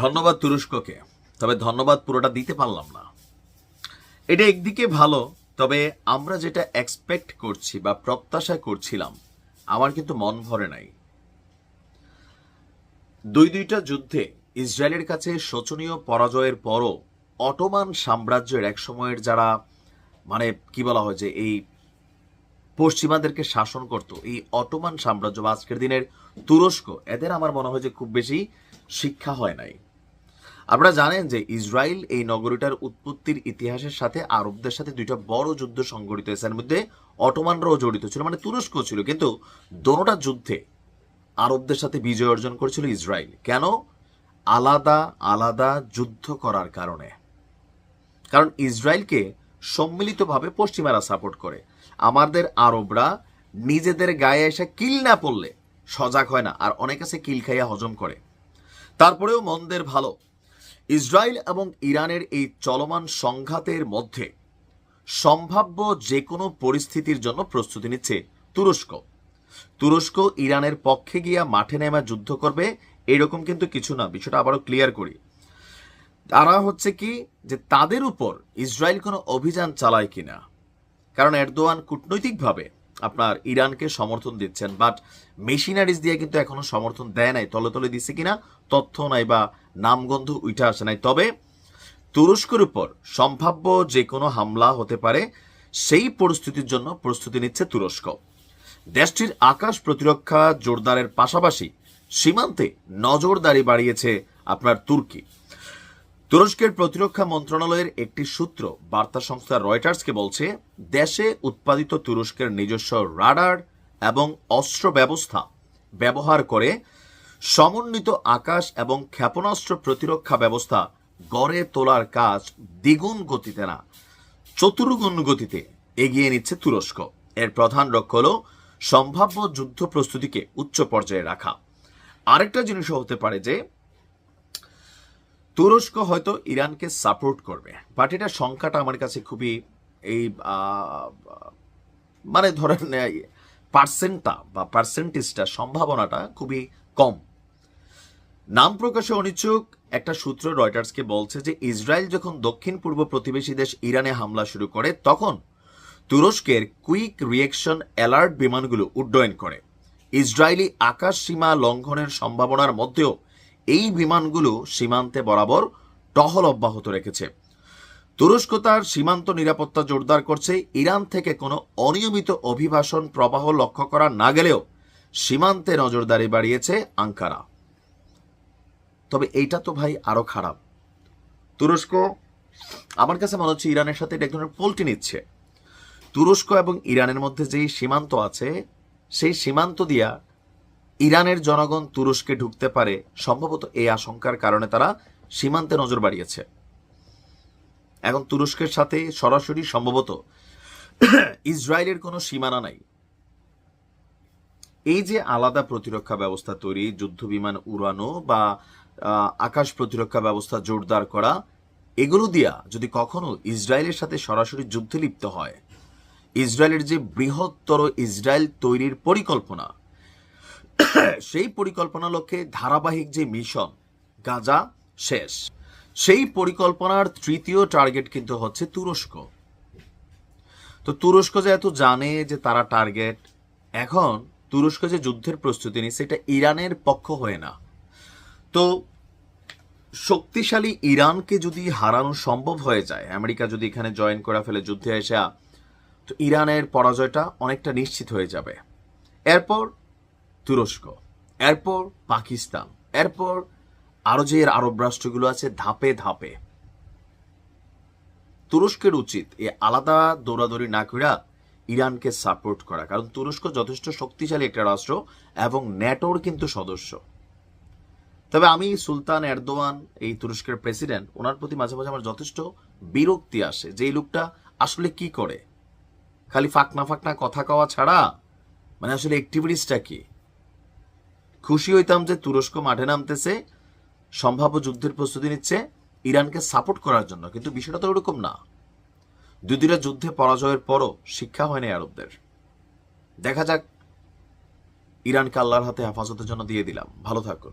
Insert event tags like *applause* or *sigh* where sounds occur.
ধন্যবাদ তুরস্ককে, তবে ধন্যবাদ পুরোটা দিতে পারলাম না। এটা একদিকে ভালো, তবে আমরা যেটা এক্সপেক্ট করছি বা প্রত্যাশা করছিলাম, আমার কিন্তু মন ভরে নাই। দুই দুইটা যুদ্ধে ইসরায়েলের কাছে শোচনীয় পরাজয়ের পরও অটোমান সাম্রাজ্যের এক সময়ের যারা মানে কি বলা হয় যে এই পশ্চিমাদেরকে শাসন করত, এই অটোমান সাম্রাজ্য বা আজকের দিনের তুরস্ক, এদের আমার মনে হয় যে খুব বেশি শিক্ষা হয় নাই। আপনারা জানেন যে ইসরায়েল এই নগরীটার উৎপত্তির ইতিহাসের সাথে আরবদের সাথে দুইটা বড় যুদ্ধ সংঘটিত হয়েছে, এর মধ্যে অটোমানরাও জড়িত ছিল মানে তুরস্ক ছিল, কিন্তু দোনোটা যুদ্ধে আরবদের সাথে বিজয় অর্জন করেছিল ইসরায়েল। কেন? আলাদা আলাদা যুদ্ধ করার কারণে। কারণ ইসরায়েলকে সম্মিলিতভাবে পশ্চিমারা সাপোর্ট করে। আমাদের আরবরা নিজেদের গায়ে এসে কিল না পড়লে সজাগ হয় না, আর অনেক আছে কিল খাইয়া হজম করে। তারপরেও মন্দের ভালো। ইসরায়েল এবং ইরানের এই চলমান সংঘাতের মধ্যে সম্ভাব্য যে কোনো পরিস্থিতির জন্য প্রস্তুতি নিচ্ছে তুরস্ক। তুরস্ক ইরানের পক্ষে গিয়া মাঠে নেমে যুদ্ধ করবে, এরকম কিন্তু কিছু না, বিষয়টা আবারও ক্লিয়ার করি। তারা হচ্ছে কি, যে তাদের উপর ইসরায়েল কোনো অভিযান চালায় কিনা। কারণ এরদোয়ান কূটনৈতিকভাবে আপনার ইরানকে সমর্থন দিচ্ছেন বাট মেশিনারিজ দিয়ে কিন্তু এখনও সমর্থন দেয় নাই, তলে তলে দিচ্ছে কিনা তথ্য নাই বা নামগন্ধ উঠে আসে নাই। তবে তুরস্কের উপর সম্ভাব্য যে কোনো হামলা হতে পারে, সেই পরিস্থিতির জন্য প্রস্তুতি নিচ্ছে তুরস্ক। দেশটির আকাশ প্রতিরক্ষা জোরদারের পাশাপাশি সীমান্তে নজরদারি বাড়িয়েছে আপনার তুর্কি। তুরস্কের প্রতিরক্ষা মন্ত্রণালয়ের একটি সূত্র বার্তা সংস্থা রয়টার্সকে বলছে, দেশে উৎপাদিত তুরস্কের নিজস্ব রাডার এবং অস্ত্র ব্যবস্থা ব্যবহার করে সমন্বিত আকাশ এবং ক্ষেপণাস্ত্র প্রতিরক্ষা ব্যবস্থা গড়ে তোলার কাজ দ্বিগুণ গতিতে না, চতুর্গুণ গতিতে এগিয়ে নিচ্ছে তুরস্ক। এর প্রধান লক্ষ্য হল সম্ভাব্য যুদ্ধ প্রস্তুতিকে উচ্চ পর্যায়ে রাখা। আরেকটা জিনিসও হতে পারে যে তুরস্ক হয়তো ইরানকে সাপোর্ট করবে বাট এটার সংখ্যাটা আমার কাছে খুবই এই মানে ধরেন পার্সেন্টটা বা পার্সেন্টেজটা সম্ভাবনাটা খুবই কম। নাম প্রকাশে অনিচ্ছুক একটা সূত্র রয়টার্সকে বলছে যে, ইসরায়েল যখন দক্ষিণ পূর্ব প্রতিবেশী দেশ ইরানে হামলা শুরু করে, তখন তুরস্কের কুইক রিয়েকশন অ্যালার্ট বিমানগুলো উড্ডয়ন করে। ইসরায়েলি আকাশ সীমা লঙ্ঘনের সম্ভাবনার মধ্যেও এই বিমানগুলো সীমান্তে বরাবর টহল অব্যাহত রেখেছে। তুরস্ক তার সীমান্ত নিরাপত্তা জোরদার করছে। ইরান থেকে কোনো অনিয়মিত অভিবাসন প্রবাহ লক্ষ্য করা না গেলেও সীমান্তে নজরদারি বাড়িয়েছে আঙ্কারা। তবে এইটা তো ভাই আরও খারাপ। তুরস্ক, আমার কাছে মনে হচ্ছে ইরানের সাথে এটা এক ধরনের পোল্টি নিচ্ছে। তুরস্ক এবং ইরানের মধ্যে যেই সীমান্ত আছে, সেই সীমান্ত দিয়া ইরানের জনগণ তুরস্কে ঢুকতে পারে, সম্ভবত এই আশঙ্কার কারণে তারা সীমান্তে নজর বাড়িয়েছে। এখন তুরস্কের সাথে সরাসরি সম্ভবত ইসরায়েলের কোনো সীমানা নাই। এই যে আলাদা প্রতিরক্ষা ব্যবস্থা তৈরি, যুদ্ধ বিমান উড়ানো বা আকাশ প্রতিরক্ষা ব্যবস্থা জোরদার করা, এগুলো দিয়া যদি কখনো ইসরায়েলের সাথে সরাসরি যুদ্ধে লিপ্ত হয়, ইসরায়েলের যে বৃহত্তর ইসরায়েল তৈরির পরিকল্পনা *coughs* সেই পরিকল্পনা লক্ষ্যে ধারাবাহিক যে মিশন, গাজা শেষ। সেই পরিকল্পনার তৃতীয় টার্গেট কিন্তু হচ্ছে তুরস্ক। তো তুরস্ক যে এত জানে যে তারা টার্গেট এখন তুরস্ক যে যুদ্ধের প্রস্তুতি নিচ্ছে এটা ইরানের পক্ষ হয়ে না। তো শক্তিশালী ইরানকে যদি হারানো সম্ভব হয়ে যায়, আমেরিকা যদি এখানে জয়েন করা ফেলে যুদ্ধে এসে, তো ইরানের পরাজয়টা অনেকটা নিশ্চিত হয়ে যাবে। এরপর তুরস্ক, এরপর পাকিস্তান, এরপর আরও যে আরব রাষ্ট্রগুলো আছে, ধাপে ধাপে। তুরস্কের উচিত এ আলাদা দৌড়াদৌড়ি না করে ইরানকে সাপোর্ট করা, কারণ তুরস্ক যথেষ্ট শক্তিশালী একটা রাষ্ট্র এবং ন্যাটোর কিন্তু সদস্য। তবে আমি সুলতান এরদোয়ান, এই তুরস্কের প্রেসিডেন্ট, ওনার প্রতি মাঝে মাঝে আমার যথেষ্ট বিরক্তি আসে যে এই লোকটা আসলে কি করে। খালি ফাঁকনা ফাঁকনা কথা কওয়া ছাড়া মানে আসলে অ্যাক্টিভিটিসটা কি? খুশি হইতাম যে তুরস্ক মাঠে নামতেছে, সম্ভাব্য যুদ্ধের প্রস্তুতি নিচ্ছে, ইরানকে সাপোর্ট করার জন্য। কিন্তু বিষয়টা তো ওরকম না। দুদিরা যুদ্ধে পরাজয়ের পরও শিক্ষা হয়নি আরবদের। দেখা যাক, ইরানকে আল্লাহর হাতে হেফাজতের জন্য দিয়ে দিলাম। ভালো থাকুন।